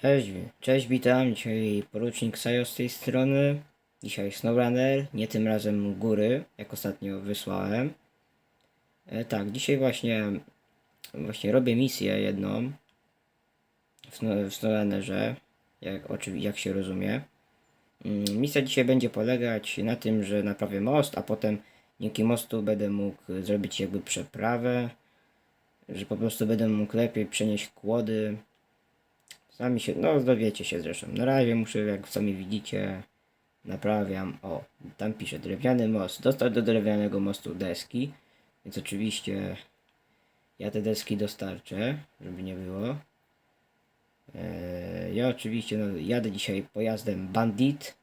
Cześć, cześć, witam. Dzisiaj porucznik Sajo z tej strony. Dzisiaj SnowRunner, nie tym razem góry, jak ostatnio wysłałem. E, tak, dzisiaj właśnie, właśnie robię misję jedną w, w SnowRunnerze, jak, jak się rozumie. Mm, Misja dzisiaj będzie polegać na tym, że naprawię most, a potem dzięki mostu będę mógł zrobić jakby przeprawę, że po prostu będę mógł lepiej przenieść kłody, Sami się, no dowiecie się zresztą. Na razie muszę, jak sami widzicie, naprawiam. O, tam pisze drewniany most. Dostał do drewnianego mostu deski, więc oczywiście ja te deski dostarczę, żeby nie było. Eee, ja oczywiście no, jadę dzisiaj pojazdem Bandit.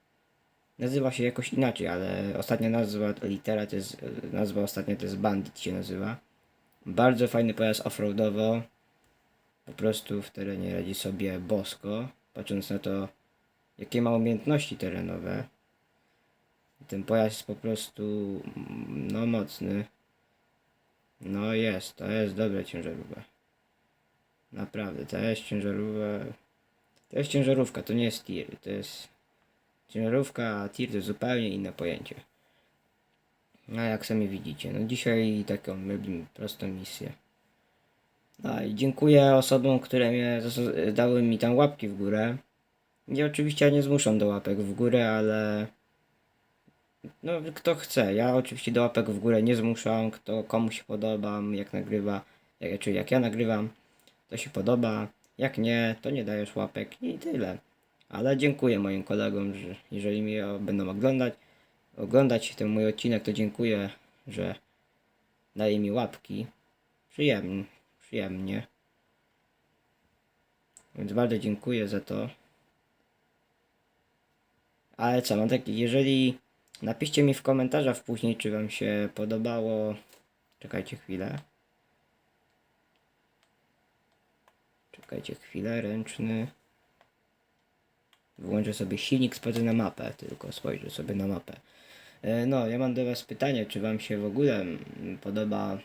Nazywa się jakoś inaczej, ale ostatnia nazwa, litera to jest, e, nazwa ostatnia to jest Bandit się nazywa. Bardzo fajny pojazd offroadowo po prostu w terenie radzi sobie bosko, patrząc na to, jakie ma umiejętności terenowe. Ten pojazd jest po prostu mm, no mocny. No jest, to jest dobra ciężarówka. Naprawdę, to jest ciężarówka. To jest ciężarówka, to nie jest tir. To jest ciężarówka, a tir to zupełnie inne pojęcie. No jak sami widzicie, no dzisiaj taką robimy prostą misję. No i dziękuję osobom, które mnie dały mi tam łapki w górę. Nie oczywiście nie zmuszam do łapek w górę, ale no kto chce. Ja oczywiście do łapek w górę nie zmuszam. Kto komu się podoba, jak nagrywa, jak, czyli jak ja nagrywam, to się podoba. Jak nie, to nie dajesz łapek i tyle. Ale dziękuję moim kolegom, że jeżeli mnie będą oglądać, oglądać ten mój odcinek, to dziękuję, że daje mi łapki. Przyjemnie przyjemnie. Więc bardzo dziękuję za to. Ale co, mam taki, jeżeli napiszcie mi w komentarzach później, czy wam się podobało. Czekajcie chwilę. Czekajcie chwilę, ręczny. Wyłączę sobie silnik, spojrzę na mapę, tylko spojrzę sobie na mapę. E, No, ja mam do was pytanie, czy wam się w ogóle podoba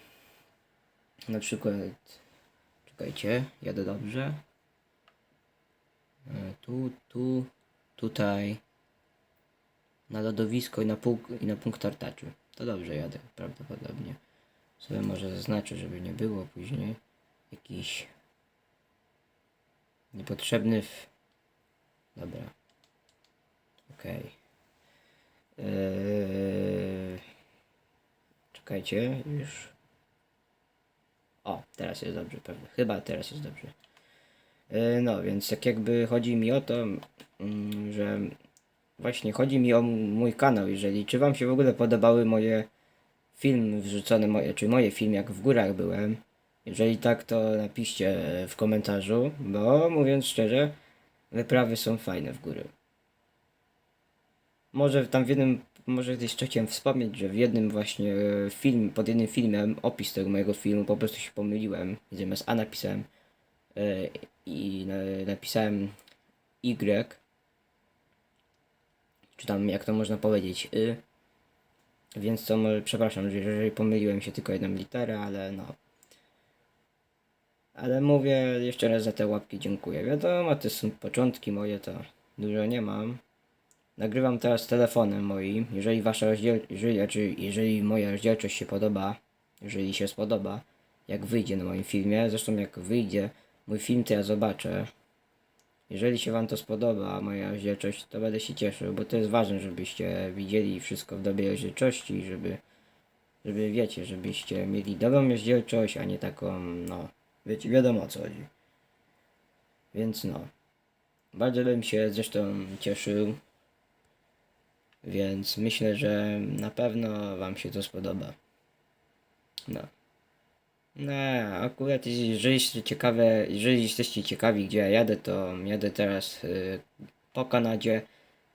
na przykład, czekajcie, jadę dobrze. E, Tu, tu, tutaj. Na lodowisko i na, pół, i na punkt tartaczy. To dobrze jadę, prawdopodobnie. Sobie może zaznaczę, żeby nie było później jakiś niepotrzebny w... Dobra. Okej. Eee... Czekajcie, już. O, teraz jest dobrze, pewnie. Chyba teraz jest dobrze. E, No, więc tak jakby chodzi mi o to, mm, że właśnie chodzi mi o mój kanał. Jeżeli czy Wam się w ogóle podobały moje filmy wrzucone, moje, czy moje filmy, jak w górach byłem. Jeżeli tak, to napiszcie w komentarzu, bo mówiąc szczerze, wyprawy są fajne w góry. Może tam w jednym, może jeszcze chciałem wspomnieć, że w jednym właśnie e, film, pod jednym filmem, opis tego mojego filmu, po prostu się pomyliłem. Zamiast A napisałem e, i na, napisałem Y, czy tam jak to można powiedzieć, Y. Więc to może, przepraszam, że jeżeli pomyliłem się tylko jedną literę, ale no. Ale mówię jeszcze raz za te łapki dziękuję. Wiadomo, to są początki moje, to dużo nie mam. Nagrywam teraz telefonem moim. Jeżeli wasza rozdziel... jeżeli, znaczy, jeżeli moja rozdzielczość się podoba, jeżeli się spodoba, jak wyjdzie na moim filmie, zresztą jak wyjdzie mój film, to ja zobaczę. Jeżeli się wam to spodoba, moja rozdzielczość, to będę się cieszył, bo to jest ważne, żebyście widzieli wszystko w dobrej rozdzielczości, żeby, żeby wiecie, żebyście mieli dobrą rozdzielczość, a nie taką, no, wiecie, wiadomo o co chodzi. Więc no, bardzo bym się zresztą cieszył, więc myślę, że na pewno Wam się to spodoba. No. No, akurat jeżeli jesteście ciekawe, jeżeli jesteście ciekawi gdzie ja jadę, to jadę teraz y, po Kanadzie.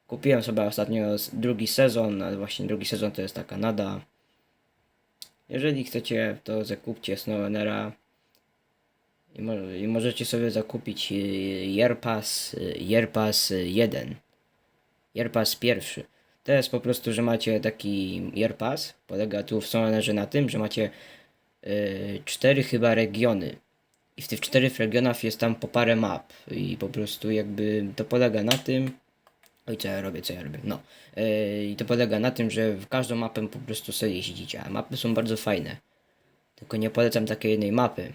Kupiłem sobie ostatnio drugi sezon, ale właśnie drugi sezon to jest ta Kanada. Jeżeli chcecie, to zakupcie Snowrunnera i, mo i możecie sobie zakupić y, Yerpass, y, Yerpass 1. Yerpass pierwszy. To jest po prostu, że macie taki Yerpass. Polega tu w Snowrunnerze na tym, że macie y, cztery chyba regiony. I w tych czterech regionach jest tam po parę map. I po prostu jakby to polega na tym. Oj, co ja robię, co ja robię. No. Yy, I to polega na tym, że w każdą mapę po prostu sobie jeździcie. A mapy są bardzo fajne. Tylko nie polecam takiej jednej mapy.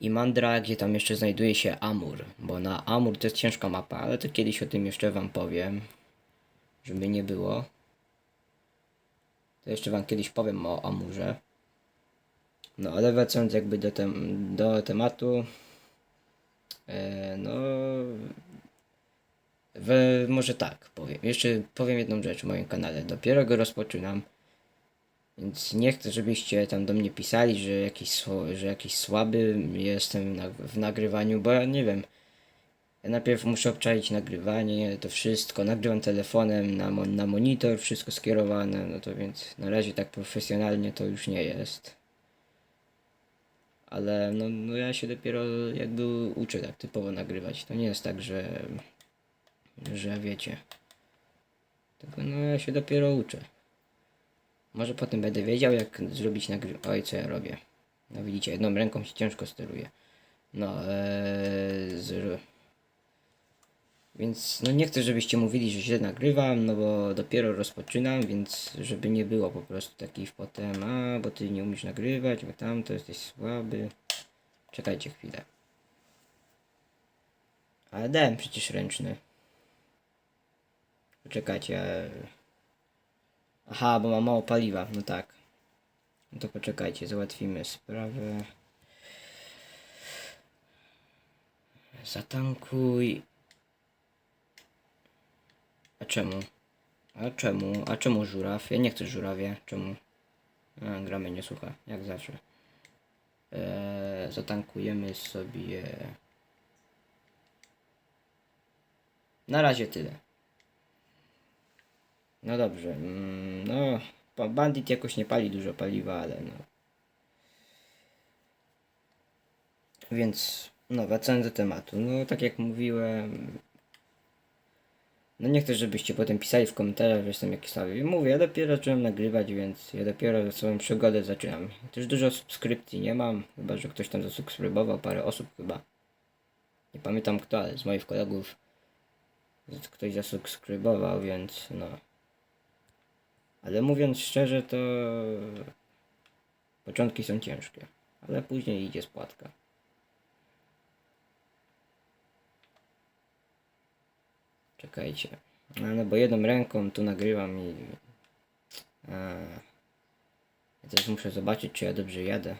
I Mandra, gdzie tam jeszcze znajduje się Amur. Bo na Amur to jest ciężka mapa, ale to kiedyś o tym jeszcze wam powiem. Żeby nie było. To jeszcze wam kiedyś powiem o Amurze. No ale wracając jakby do, tem do tematu. E, no. We, może tak powiem. Jeszcze powiem jedną rzecz o moim kanale. Dopiero go rozpoczynam. Więc nie chcę, żebyście tam do mnie pisali, że jakiś, że jakiś słaby jestem na, w nagrywaniu, bo ja nie wiem. Najpierw muszę obczaić nagrywanie, to wszystko. Nagrywam telefonem na, mon- na monitor, wszystko skierowane, no to więc na razie tak profesjonalnie to już nie jest. Ale no, no ja się dopiero jakby uczę tak typowo nagrywać. To nie jest tak, że, że wiecie. Tylko no ja się dopiero uczę. Może potem będę wiedział, jak zrobić nagry... Oj, co ja robię. No widzicie, jedną ręką się ciężko steruje. No, ee, z... Więc no nie chcę, żebyście mówili, że źle nagrywam, no bo dopiero rozpoczynam, więc żeby nie było po prostu takich potem, a bo ty nie umiesz nagrywać, bo tam to jesteś słaby. Czekajcie chwilę. Ale dałem przecież ręczny. Poczekajcie. Aha, bo mam mało paliwa, no tak. No to poczekajcie, załatwimy sprawę. Zatankuj. A czemu? A czemu? A czemu żuraw? Ja nie chcę żurawie. Czemu? A, gramy nie słucha, jak zawsze. Eee, zatankujemy sobie. Na razie tyle. No dobrze, mm, no bandit jakoś nie pali dużo paliwa, ale no. Więc, no wracając do tematu, no tak jak mówiłem, no nie chcę, żebyście potem pisali w komentarzach, że jestem jakiś słaby. Mówię, ja dopiero zacząłem nagrywać, więc ja dopiero swoją przygodę zaczynam. Też dużo subskrypcji nie mam, chyba że ktoś tam zasubskrybował, parę osób chyba. Nie pamiętam kto, ale z moich kolegów ktoś zasubskrybował, więc no. Ale mówiąc szczerze, to początki są ciężkie, ale później idzie spłatka. Czekajcie. A, No bo jedną ręką tu nagrywam i... A, ja teraz muszę zobaczyć, czy ja dobrze jadę.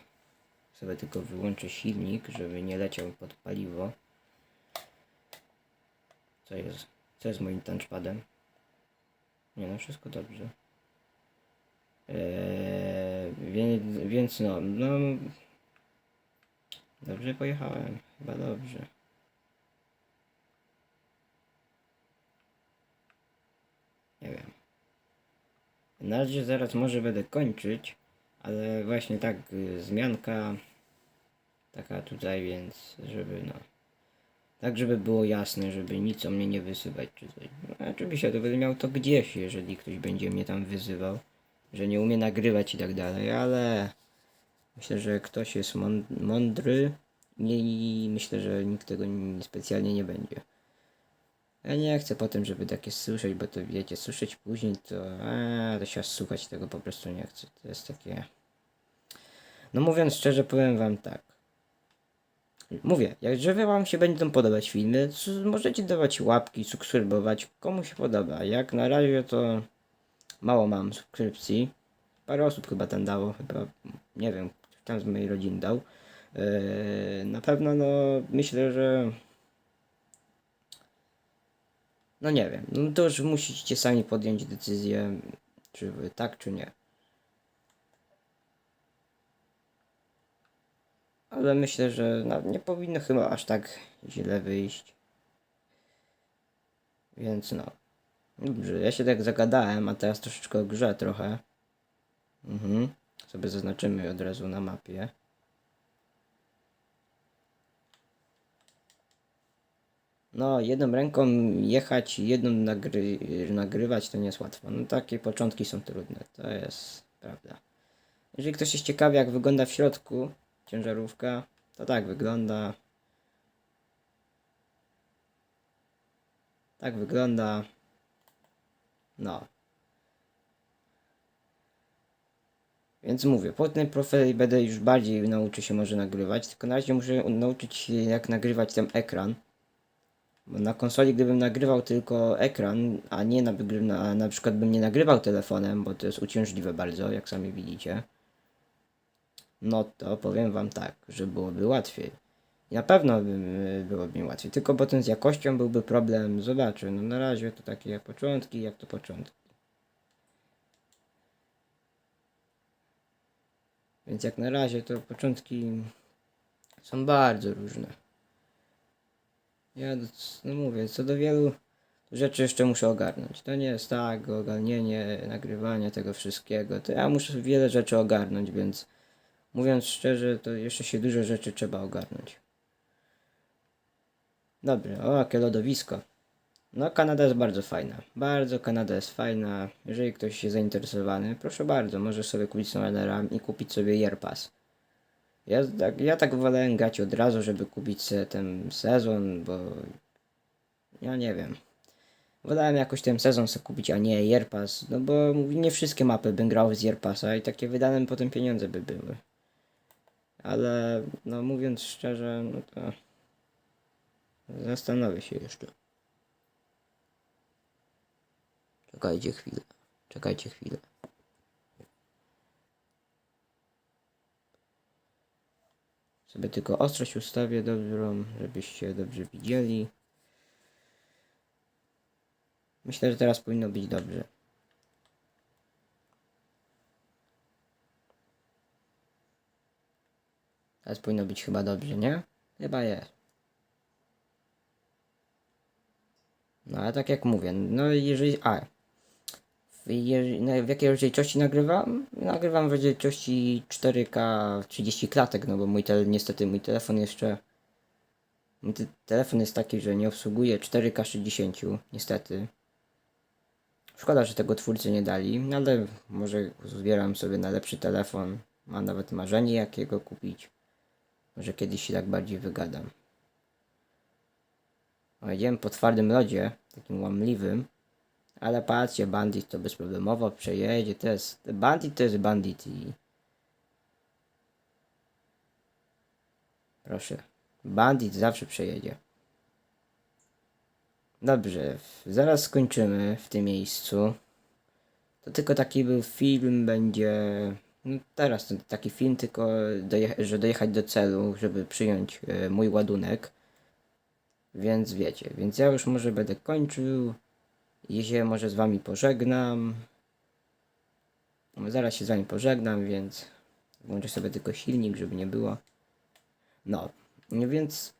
Sobie tylko wyłączę silnik, żeby nie leciał pod paliwo. Co jest? Co jest moim touchpadem? Nie no, wszystko dobrze. Eee, więc, więc no, no... Dobrze pojechałem, chyba dobrze. Nie wiem. Na razie zaraz może będę kończyć, ale właśnie tak, y, zmianka taka tutaj, więc żeby no... Tak, żeby było jasne, żeby nic o mnie nie wysyłać czy coś. No, oczywiście to będę miał to gdzieś, jeżeli ktoś będzie mnie tam wyzywał, że nie umie nagrywać i tak dalej, ale myślę, że ktoś jest mąd- mądry i myślę, że nikt tego specjalnie nie będzie. Ja nie chcę potem, żeby takie słyszeć, bo to wiecie, słyszeć później to, a, to się słuchać tego po prostu nie chcę. To jest takie... No mówiąc szczerze, powiem wam tak. Mówię, jak wam się będą podobać filmy, możecie dawać łapki, subskrybować, komu się podoba. Jak na razie to mało mam subskrypcji. Parę osób chyba tam dało, chyba, nie wiem, ktoś tam z mojej rodziny dał. Yy, na pewno, no, myślę, że no nie wiem, no to już musicie sami podjąć decyzję, czy wy tak, czy nie. Ale myślę, że nie powinno chyba aż tak źle wyjść. Więc no. Dobrze, ja się tak zagadałem, a teraz troszeczkę o grze trochę. Mhm. Sobie zaznaczymy od razu na mapie. no jedną ręką jechać, jedną nagry nagrywać to nie jest łatwo. No takie początki są trudne, to jest prawda. Jeżeli ktoś jest ciekawy jak wygląda w środku ciężarówka, to tak wygląda. Tak wygląda. No. Więc mówię, po tym profilu będę już bardziej nauczył się może nagrywać, tylko na razie muszę nauczyć się jak nagrywać ten ekran. Bo na konsoli gdybym nagrywał tylko ekran, a nie na, na, na przykład bym nie nagrywał telefonem, bo to jest uciążliwe bardzo, jak sami widzicie. No to powiem wam tak, że byłoby łatwiej. I Na pewno by, byłoby mi łatwiej, tylko potem z jakością byłby problem. Zobaczę, no na razie to takie początki, jak to początki. Więc jak na razie to początki są bardzo różne. Ja no mówię, co do wielu rzeczy jeszcze muszę ogarnąć. To nie jest tak, ogarnienie, nagrywanie tego wszystkiego. To ja muszę wiele rzeczy ogarnąć, więc mówiąc szczerze, to jeszcze się dużo rzeczy trzeba ogarnąć. Dobrze, o, jakie lodowisko. No, Kanada jest bardzo fajna. Bardzo Kanada jest fajna. Jeżeli ktoś jest zainteresowany, proszę bardzo, może sobie kupić Snowrunnera i kupić sobie Year Pass. Ja tak, ja tak wolałem grać od razu, żeby kupić ten sezon, bo ja nie wiem. Wolałem jakoś ten sezon sobie kupić, a nie Year Pass, no bo nie wszystkie mapy bym grał z Year Passa i takie wydane potem pieniądze by były. Ale no mówiąc szczerze, no to zastanowię się jeszcze. Czekajcie chwilę. Czekajcie chwilę. Sobie tylko ostrość ustawię dobrą, żebyście dobrze widzieli. Myślę, że teraz powinno być dobrze. Teraz powinno być chyba dobrze, nie? Chyba jest. No ale tak jak mówię, no jeżeli... A, w, jakiej rozdzielczości nagrywam? Nagrywam w rozdzielczości 4K 30 klatek, no bo mój tele, niestety mój telefon jeszcze... Mój te, telefon jest taki, że nie obsługuje 4K 60, niestety. Szkoda, że tego twórcy nie dali, no ale może zbieram sobie na lepszy telefon. Mam nawet marzenie jakiego kupić. Może kiedyś się tak bardziej wygadam. Jedziemy po twardym lodzie, takim łamliwym. Ale patrzcie, bandit to bezproblemowo przejedzie. To jest, bandit to jest bandit i... Proszę. Bandit zawsze przejedzie. Dobrze, zaraz skończymy w tym miejscu. To tylko taki był film, będzie... No teraz to taki film, tylko dojecha- że dojechać do celu, żeby przyjąć e, mój ładunek. Więc wiecie, więc ja już może będę kończył. I się może z wami pożegnam. Zaraz się z wami pożegnam, więc włączę sobie tylko silnik, żeby nie było. No, więc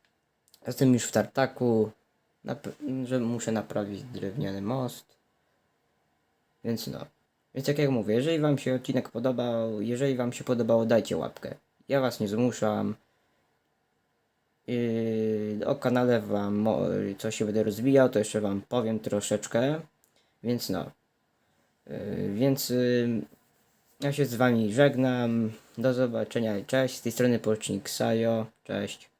jestem już w tartaku, że muszę naprawić drewniany most. Więc no. Więc tak jak mówię, jeżeli wam się odcinek podobał, jeżeli wam się podobało, dajcie łapkę. Ja was nie zmuszam. Yy, o kanale wam co się będę rozwijał, to jeszcze wam powiem troszeczkę. Więc no. Yy, więc yy, ja się z wami żegnam. Do zobaczenia. Cześć. Z tej strony Pocznik Sajo. Cześć.